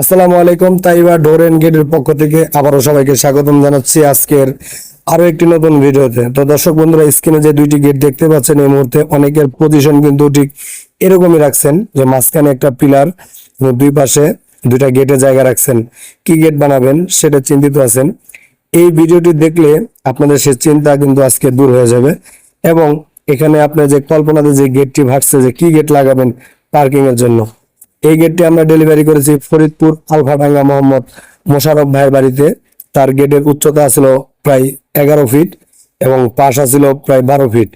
আসসালামু আলাইকুম, তাইবা ডোর এন্ড গেটের পক্ষ থেকে আবারও সবাইকে স্বাগতম জানাচ্ছি আজকের আরও একটি নতুন ভিডিওতে। তো দর্শক বন্ধুরা, স্ক্রিনে যে দুইটি গেট দেখতে পাচ্ছেন, এই মুহূর্তে অনেকের পজিশন কিন্তু ঠিক এরকমই রাখছেন যে মাঝখানে একটা পিলার দুই পাশে দুইটা গেটের জায়গা রাখছেন। কি গেট বানাবেন সেটা চিন্তিত আছেন। এই ভিডিওটি দেখলে আপনাদের সে চিন্তা কিন্তু আজকে দূর হয়ে যাবে এবং এখানে আপনার যে কল্পনাতে যে গেটটি ভাবছে যে কি গেট লাগাবেন পার্কিং এর জন্য। এই গেটটি আমরা ডেলিভারি করেছি ফরিদপুর আলফাডাঙ্গা মোহাম্মদ মোশারফ ভাইয়ের বাড়িতে। তার গেটের উচ্চতা ছিল প্রায় এগারো ফিট এবং পাশ ছিল প্রায় বারো ফিট।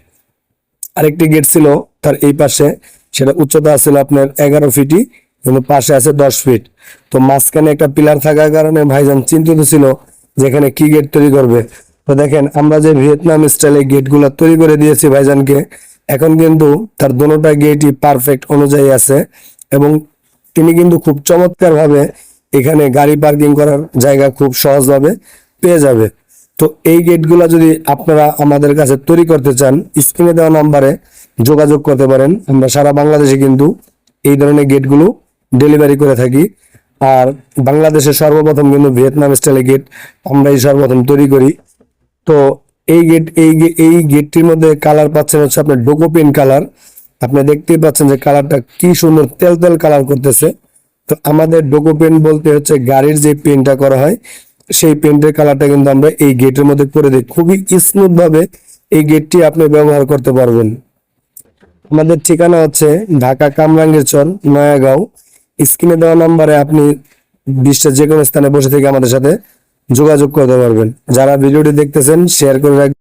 আরেকটি গেট ছিল তার এই পাশে, সেটা উচ্চতা ছিল আপনার এগারো ফিটই কিন্তু পাশে আছে দশ ফিট। তো মাঝখানে একটা পিলার থাকার কারণে ভাইজান চিন্তিত ছিল যেখানে কি গেট তৈরি করবে। তো দেখেন, আমরা যে ভিয়েতনাম স্টাইলে গেটগুলো তৈরি করে দিয়েছি ভাইজানকে, এখন কিন্তু তার দোনোটা গেটই পারফেক্ট অনুযায়ী আছে এবং তিনি কিন্তু খুব চমৎকার ভাবে এখানে গাড়ি পার্কিং করার জায়গা খুব সহজভাবে পেয়ে যাবে। তো এই গেটগুলো যদি আপনারা আমাদের কাছে তৈরি করতে চান, স্ক্রিনে দেওয়া নাম্বারে যোগাযোগ করতে পারেন। আমরা সারা বাংলাদেশে কিন্তু এই ধরনের গেটগুলো ডেলিভারি করে থাকি। আর বাংলাদেশে সর্বপ্রথম কিন্তু ভিয়েতনাম স্টাইলে গেট আমরাই সর্বপ্রথম তৈরি করি। তো এই গেট, এই এই গেটটির মধ্যে কালার পাচ্ছেন হচ্ছে আপনার ডোকোপিন কালার। আপনি দেখতেই পাচ্ছেন যে কালারটা কি সুন্দর তেল তেল কালার করতেছে। তো আমাদের ডোকোপেন বলতে হচ্ছে গাড়ির যে পেন্টটা করা হয়, সেই পেন্টের কালারটা কিন্তু আমরা এই গেটের মধ্যে করে দিই। খুবই স্মুথ ভাবে এই গেটটি আপনি ব্যবহার করতে পারবেন। আমাদের ঠিকানা হচ্ছে ঢাকা কামরাঙ্গীর চর নয়াগাঁও। স্ক্রিনে দেওয়া নাম্বারে আপনি বিশ্বের যে কোনো স্থানে বসে থেকে আমাদের সাথে যোগাযোগ করতে পারবেন। যারা ভিডিওটি দেখতেছেন শেয়ার করে রাখবেন।